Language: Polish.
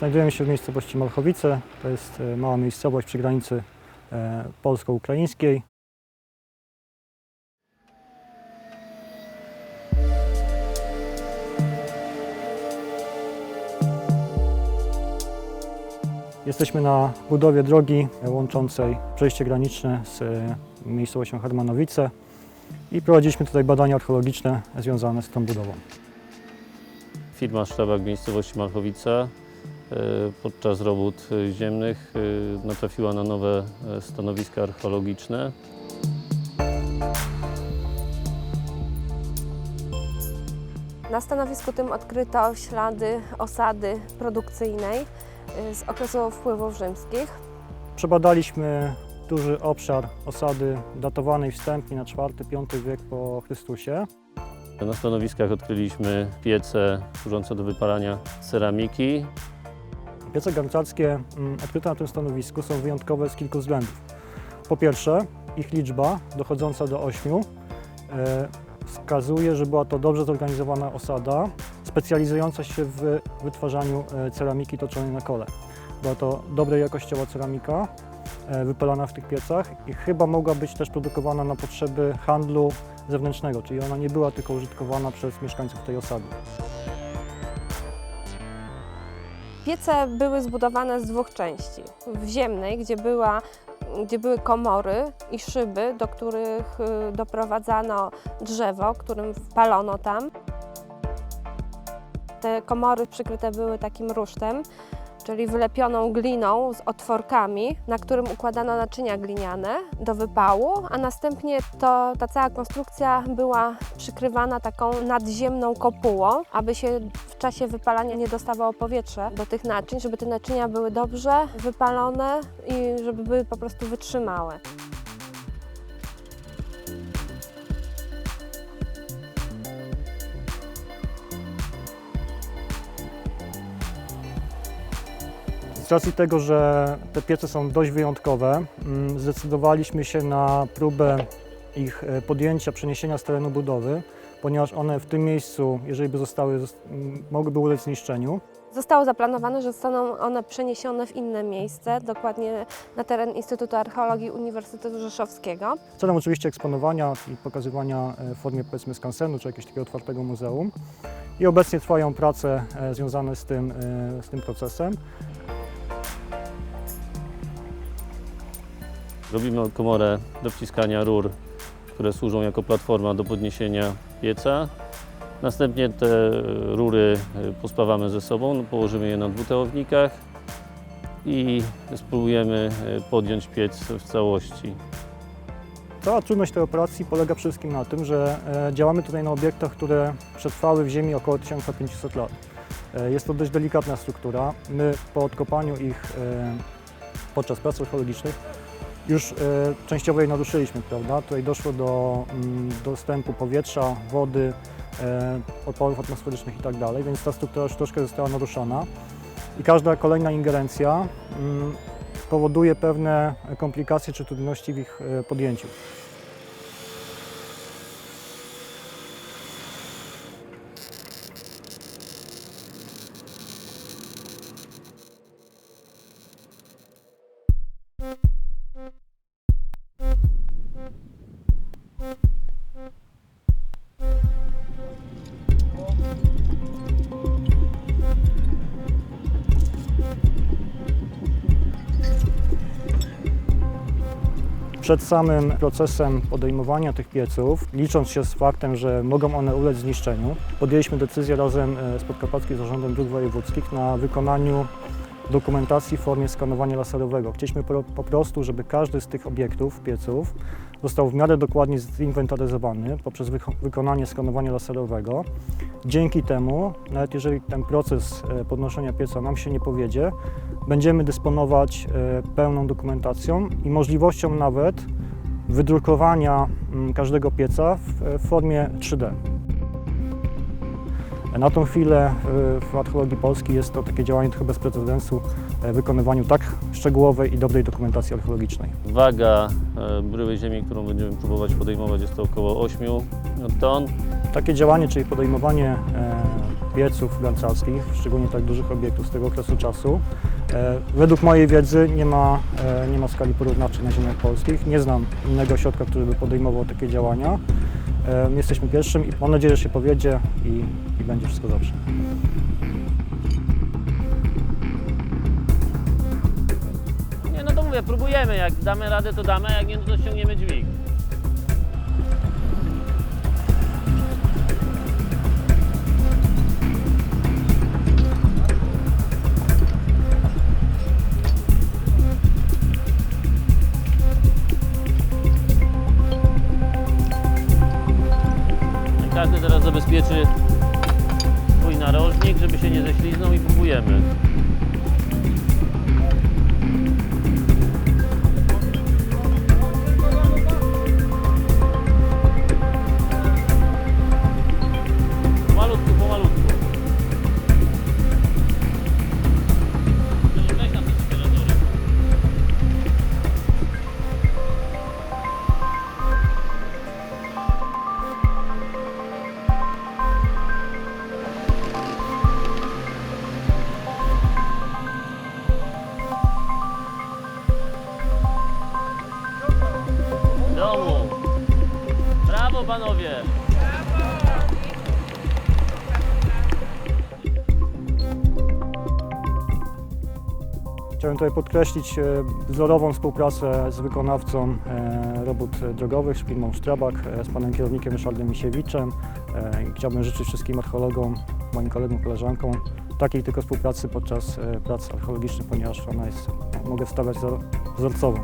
Znajdujemy się w miejscowości Malchowice. To jest e, mała miejscowość przy granicy e, polsko-ukraińskiej. Jesteśmy na budowie drogi łączącej przejście graniczne z e, miejscowością Hermanowice i prowadziliśmy tutaj badania archeologiczne związane z tą budową. Firma Sztabak w miejscowości Malchowica e, podczas robót ziemnych e, natrafiła na nowe e, stanowiska archeologiczne. Na stanowisku tym odkryto ślady osady produkcyjnej y, z okresu wpływów rzymskich. Przebadaliśmy duży obszar osady datowanej wstępnie na IV-V wiek po Chrystusie. Na stanowiskach odkryliśmy piece służące do wypalania ceramiki. Piece garncarskie mm, odkryte na tym stanowisku są wyjątkowe z kilku względów. Po pierwsze, ich liczba dochodząca do ośmiu e, wskazuje, że była to dobrze zorganizowana osada specjalizująca się w wytwarzaniu e, ceramiki toczonej na kole. Była to dobrej jakościowa ceramika e, wypalana w tych piecach i chyba mogła być też produkowana na potrzeby handlu zewnętrznego, czyli ona nie była tylko użytkowana przez mieszkańców tej osady. Piece były zbudowane z dwóch części. W ziemnej, gdzie, była, gdzie były komory i szyby, do których y, doprowadzano drzewo, którym wpalono tam. Te komory przykryte były takim rusztem, czyli wylepioną gliną z otworkami, na którym układano naczynia gliniane do wypału, a następnie to, ta cała konstrukcja była przykrywana taką nadziemną kopułą, aby się w czasie wypalania nie dostawało powietrze do tych naczyń, żeby te naczynia były dobrze wypalone i żeby były po prostu wytrzymałe. Z racji tego, że te piece są dość wyjątkowe, mm, zdecydowaliśmy się na próbę ich e, podjęcia, przeniesienia z terenu budowy, ponieważ one w tym miejscu, jeżeli by zostały, zos- m, mogłyby ulec zniszczeniu. Zostało zaplanowane, że zostaną one przeniesione w inne miejsce, dokładnie na teren Instytutu Archeologii Uniwersytetu Rzeszowskiego. Celem oczywiście eksponowania i pokazywania e, w formie powiedzmy skansenu czy jakiegoś takiego otwartego muzeum. I obecnie trwają prace e, związane z tym, z tym procesem. Robimy komorę do wciskania rur, które służą jako platforma do podniesienia pieca. Następnie te rury e, pospawamy ze sobą, położymy je na dwutałownikach i spróbujemy e, podjąć piec w całości. Cała trudność tej operacji polega przede wszystkim na tym, że e, działamy tutaj na obiektach, które przetrwały w ziemi około 1500 lat. Jest to dość delikatna struktura. My po odkopaniu ich podczas prac archeologicznych już e, częściowo je naruszyliśmy, prawda? Tutaj doszło do mm, dostępu powietrza, wody, e, odporów atmosferycznych i tak więc ta struktura już troszkę została naruszona. I każda kolejna ingerencja mm, powoduje pewne komplikacje czy trudności w ich e, podjęciu. Przed samym procesem podejmowania tych pieców, licząc się z faktem, że mogą one ulec zniszczeniu, podjęliśmy decyzję razem e, z Podkarpackim Zarządem Dróg Wojewódzkich na wykonaniu dokumentacji w formie skanowania laserowego. Chcieliśmy po, po prostu, żeby każdy z tych obiektów, pieców, został w miarę dokładnie zinwentaryzowany poprzez wyko- wykonanie skanowania laserowego. Dzięki temu, nawet jeżeli ten proces e, podnoszenia pieca nam się nie powiedzie, będziemy dysponować e, pełną dokumentacją i możliwością nawet wydrukowania mm, każdego pieca w, w formie 3D. Na tą chwilę e, w archeologii polskiej jest to takie działanie trochę bez precedensu e, w wykonywaniu tak szczegółowej i dobrej dokumentacji archeologicznej. Waga e, bryły ziemi, którą będziemy próbować podejmować jest to około 8 ton. Takie działanie, czyli podejmowanie e, pieców gancarskich, szczególnie tak dużych obiektów z tego okresu czasu. E, Według mojej wiedzy nie ma, e, nie ma skali porównawczej na ziemiach polskich. Nie znam innego ośrodka, który by podejmował takie działania. E, My jesteśmy pierwszym i mam nadzieję, że się powiedzie i, i będzie wszystko dobrze. Nie, no to mówię, próbujemy. Jak damy radę, to damy, a jak nie, no to ściągniemy dźwig. Ześliznął i próbujemy. Chciałem tutaj podkreślić e, wzorową współpracę z wykonawcą e, robót drogowych, z firmą Strabag, e, z panem kierownikiem Ryszardem Misiewiczem. Chciałbym życzyć wszystkim archeologom, moim kolegom, koleżankom takiej tylko współpracy podczas prac archeologicznych, ponieważ ona jest, mogę wstawiać, wzorcową.